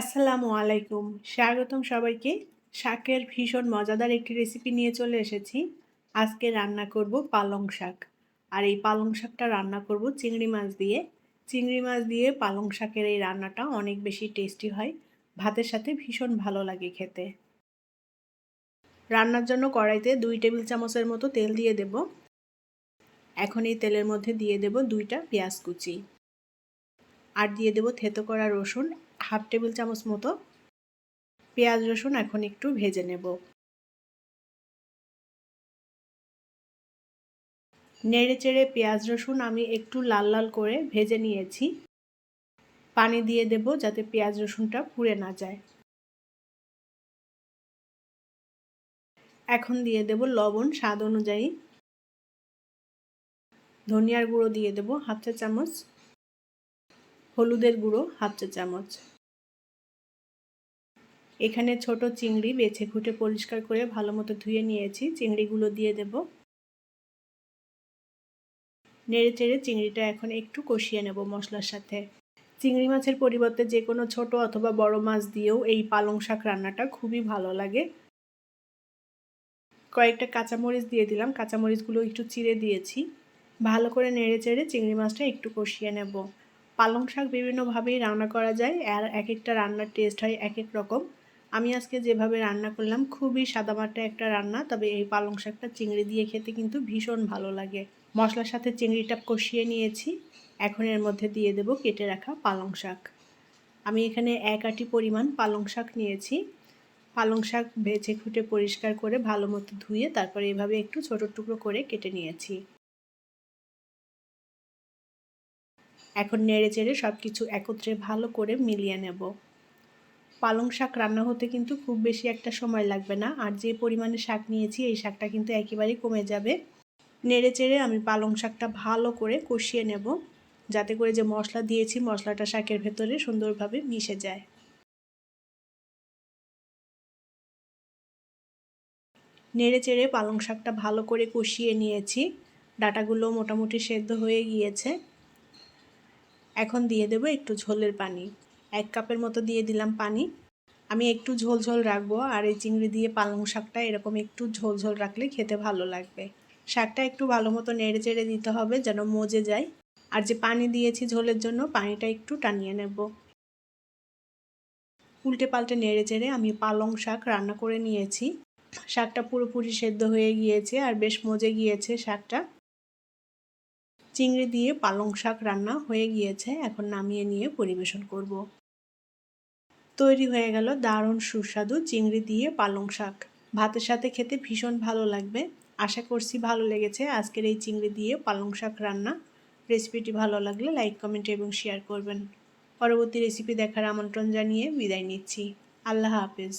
আসসালামু আলাইকুম। স্বাগতম সবাইকে। শাকের ভীষণ মজাদার একটি রেসিপি নিয়ে চলে এসেছি। আজকে রান্না করব পালং শাক। আর এই পালং শাকটা রান্না করব চিংড়ি মাছ দিয়ে। চিংড়ি মাছ দিয়ে পালং শাকের এই রান্নাটা অনেক বেশি টেস্টি হয়। ভাতের সাথে ভীষণ ভালো লাগে খেতে। রান্নার জন্য কড়াইতে দুই টেবিল চামচের মতো তেল দিয়ে দেব। এখন এই তেলের মধ্যে দিয়ে দেব দুইটা পেঁয়াজ কুচি। আর দিয়ে দেব থেতো করা রসুন হাফ টেবিল চামচ মতো পেঁয়াজ রসুন এখন একটু ভেজে নেব। নেড়ে চেড়ে পেঁয়াজ রসুন আমি একটু লাল লাল করে ভেজে নিয়েছি। পানি দিয়ে দেব যাতে পেঁয়াজ রসুনটা পুড়ে না যায়। এখন দিয়ে দেব লবণ স্বাদ অনুযায়ী। ধনিয়ার গুঁড়ো দিয়ে দেব হাফ চা চামচ। হলুদের গুঁড়ো হাফ চা চামচ। এখানে ছোট চিংড়ি বেছে খুঁটে পরিষ্কার করে ভালো মতো ধুয়ে নিয়েছি। চিংড়িগুলো দিয়ে দেব। নেড়ে চেড়ে চিংড়িটা এখন একটু কষিয়ে নেব মশলার সাথে। চিংড়ি মাছের পরিবর্তে যে কোনো ছোট অথবা বড় মাছ দিয়েও এই পালং শাক রান্নাটা খুবই ভালো লাগে। কয়েকটা কাঁচামরিচ দিয়ে দিলাম। কাঁচামরিচগুলো একটু চিড়ে দিয়েছি। ভালো করে নেড়ে চেড়ে চিংড়ি মাছটা একটু কষিয়ে নেব। পালং শাক বিভিন্নভাবেই রান্না করা যায়। আর এক একটা রান্নার টেস্ট হয় এক এক রকম। আমি আজকে যেভাবে রান্না করলাম, খুবই সাদামাটা একটা রান্না, তবে এই পালং শাকটা চিংড়ি দিয়ে খেতে কিন্তু ভীষণ ভালো লাগে। মশলার সাথে চিংড়িটা কষিয়ে নিয়েছি, এখন এর মধ্যে দিয়ে দেব কেটে রাখা পালং শাক। আমি এখানে এক আটি পরিমাণ পালং শাক নিয়েছি। পালং শাক ভেজে খুঁটে পরিষ্কার করে ভালো মতো ধুয়ে তারপরে এভাবে একটু ছোট টুকরো করে কেটে নিয়েছি। এখন নেড়ে চেড়ে সব কিছু একত্রে ভালো করে মিলিয়ে নেব। পালং শাক রান্না হতে কিন্তু খুব বেশি একটা সময় লাগবে না। আর যে পরিমাণে শাক নিয়েছি, এই শাকটা কিন্তু একেবারেই কমে যাবে। নেড়ে চেড়ে আমি পালং শাকটা ভালো করে কষিয়ে নেব। যাতে করে যে মশলা দিয়েছি, মশলাটা শাকের ভেতরে সুন্দরভাবে মিশে যায়। নেড়ে চেড়ে পালং শাকটা ভালো করে কষিয়ে নিয়েছি। ডাটাগুলো মোটামুটি সেদ্ধ হয়ে গিয়েছে। এখন দিয়ে দেবো একটু ঝোলের পানি। এক কাপের মতো দিয়ে দিলাম পানি। আমি একটু ঝোল ঝোল রাখব আর এই চিংড়ি দিয়ে পালং শাকটা এরকম একটু ঝোল ঝোল রাখলে খেতে ভালো লাগবে। শাকটা একটু ভালো মতো নেড়ে চেড়ে দিতে হবে যেন মজে যায়। আর যে পানি দিয়েছি ঝোলের জন্য পানিটা একটু টানিয়ে নেব। উল্টে পাল্টে নেড়ে চেড়ে আমি পালং শাক রান্না করে নিয়েছি। শাকটা পুরোপুরি সেদ্ধ হয়ে গিয়েছে আর বেশ মজে গিয়েছে শাকটা। চিংড়ি দিয়ে পালং শাক রান্না হয়ে গিয়েছে। এখন নামিয়ে নিয়ে পরিবেশন করব। তৈরি হয়ে গেল দারুণ সুস্বাদু চিংড়ি দিয়ে পালং শাক। ভাতের সাথে খেতে ভীষণ ভালো লাগবে। আশা করছি ভালো লেগেছে আজকের এই চিংড়ি দিয়ে পালং শাক রান্না। রেসিপিটি ভালো লাগলে লাইক, কমেন্ট এবং শেয়ার করবেন। পরবর্তী রেসিপি দেখার আমন্ত্রণ জানিয়ে বিদায় নিচ্ছি। আল্লাহ হাফেজ।